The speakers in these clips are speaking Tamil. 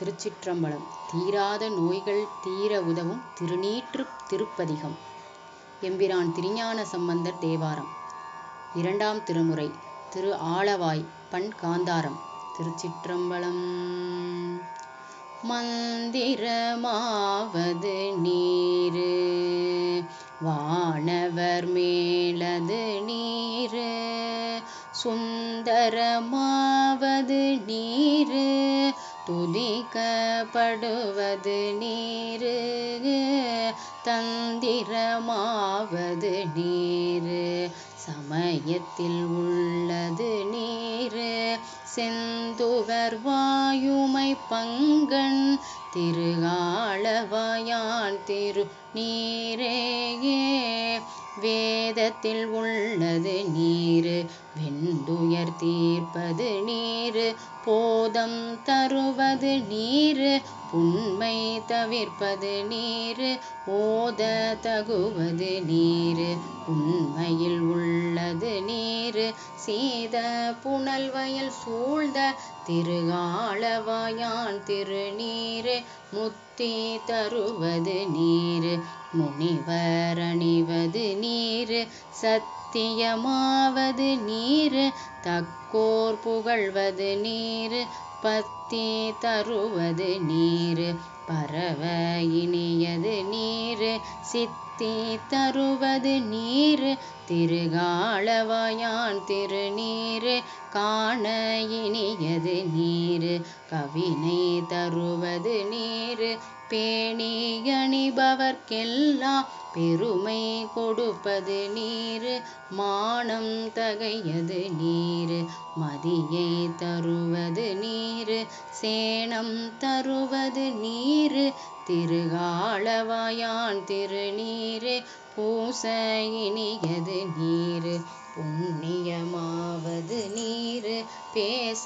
திருச்சிற்றம்பலம். தீராத நோய்கள் தீர உதவும் திருநீற்று திருப்பதிகம். எம்பிரான் திருஞான சம்பந்தர் தேவாரம். இரண்டாம் திருமுறை. திரு ஆளவாய் பண் காந்தாரம் திருச்சிற்றம்பலம். மந்திரமாவது நீரு. வானவர் மேலது நீரு. சுந்தரமாவது நீரு. துதிக்கப்படுவது நீரு. தந்திரமாவது நீரு. சமயத்தில் உள்ளது நீரு. செந்துவர் வாயுமை பங்கன் திருகாலவாயான் திரு நீரேயே வேதத்தில் உள்ளது நீரு வெந்துயர் தீர்ப்பது நீரு போதம் தருவது நீரு புண்மை தவிர்ப்பது நீரு ஓத தகுவது நீரு உண்மையில் உள்ளது நீரு சீத புனல் வயல் சூழ்ந்த திருகாலவாயான் முத் முத்தி தருவது நீர் முனிவர் அணிவது சத்தியமாவது நீர் தக்கோர் புகழ்வது நீர் பத்தி தருவது நீர் பரவ இனியது நீரு தீ தருவது நீர். திருகாலவாயான் திருநீர் காண இனியது நீர். கவினை தருவது நீர். பேணி அணிபவர்க்கெல்லாம் பெருமை கொடுப்பது நீர். மானம் தகையது நீர். மதியை தருவது நீர். சேனம் தருவது நீர். திருகாலவாயான் திருநீர் பூச இனியது நீரு புண்ணியமாவது நீரு பேச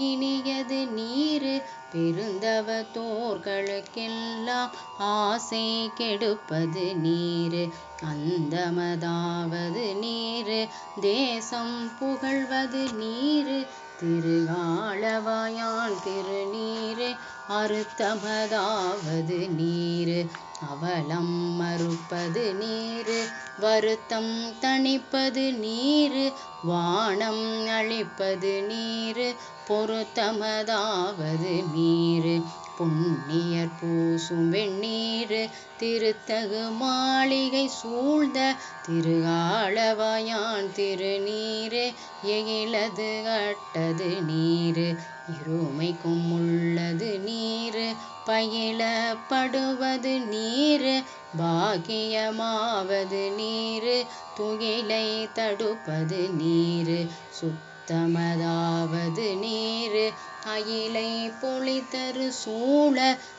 இனியது நீரு பெருந்தவ தோர்களுக்கெல்லாம் ஆசை கெடுப்பது நீரு அந்தமதாவது நீரு தேசம் புகழ்வது நீரு திருகாலவாயான் திருநீரு அறுத்தமதாவது நீரு. அவலம் மறுப்பது நீரு வருத்தம் தணிப்பது நீரு. வானம் அழிப்பது நீரு பொருத்தமதாவது நீரு. புண்ணியர் பூசும் வெண்ணீரு திருத்தகு மாளிகை சூழ்ந்த திருகாலவாயான் திருநீரே. எகிலது கட்ட உள்ளது நீர் இருமைக்கும் உள்ளது நீர் பயிலப்படுவது நீர் பாகியமாவது நீர் துகிலை தடுப்பது நீர் சுத்தமதாவது நீர் அயிலை பொழித்தரு சூழ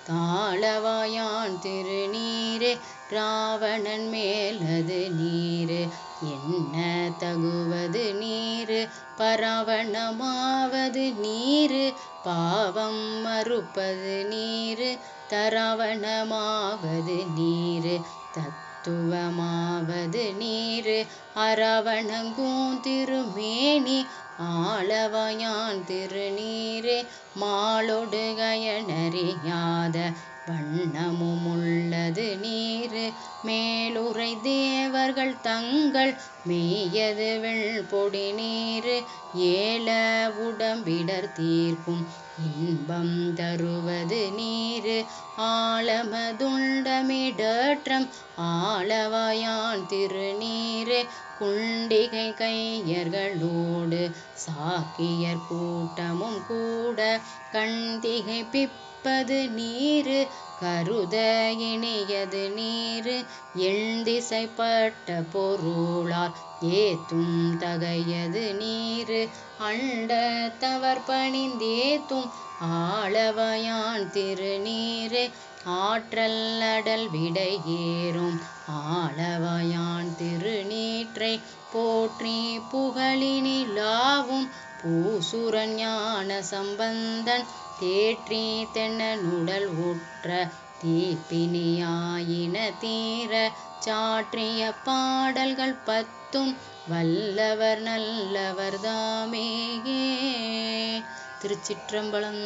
தாளவாயான் திருநீர் ராவணன் மேலது நீர் என்ன தகுவது நீரு? பரவணமாவது நீரு. பாவம் மறுப்பது நீரு. தரவணமாவது நீரு. தத்துவமாவது நீரு. அரவணங்கும் திருமேனி. ஆளவயான் திருநீரே. மாலொடுகையனறியாத வண்ணமும் உள்ளது நீர் மேலுரை தேவர்கள் தங்கள் மெய்யது வெள்பொடி நீர் ஏல உடம்பிடர் தீர்க்கும். இன்பம் தருவது நீர் ஆழமதுண்டமிடற்றம் ஆளவாயான் திருநீர் குண்டிகை கையர்களோடு சாக்கியர் கூட்டமும் கூட கண்டிகை பிப்பது நீர் கருத நீர் நீரு எண்திசைப்பட்ட பொருளால் ஏத்தும் தகையது நீரு அண்டத்தவர் பணிந்தேத்தும் ஆளவாயான் திருநீரே. ஆற்றல் அடல் விடை ஏறும் ஆளவாயான் திருநீற்றை போற்றி புகழினிலாவும் பூசுரன் ஞான சம்பந்தன் தேற்றி தென்னனுடல் உற்ற தீப்பினியாயின தீர சாற்றிய பாடல்கள் பத்தும் வல்லவர் நல்லவர் தாமேயே. திருச்சிற்றம்பலம்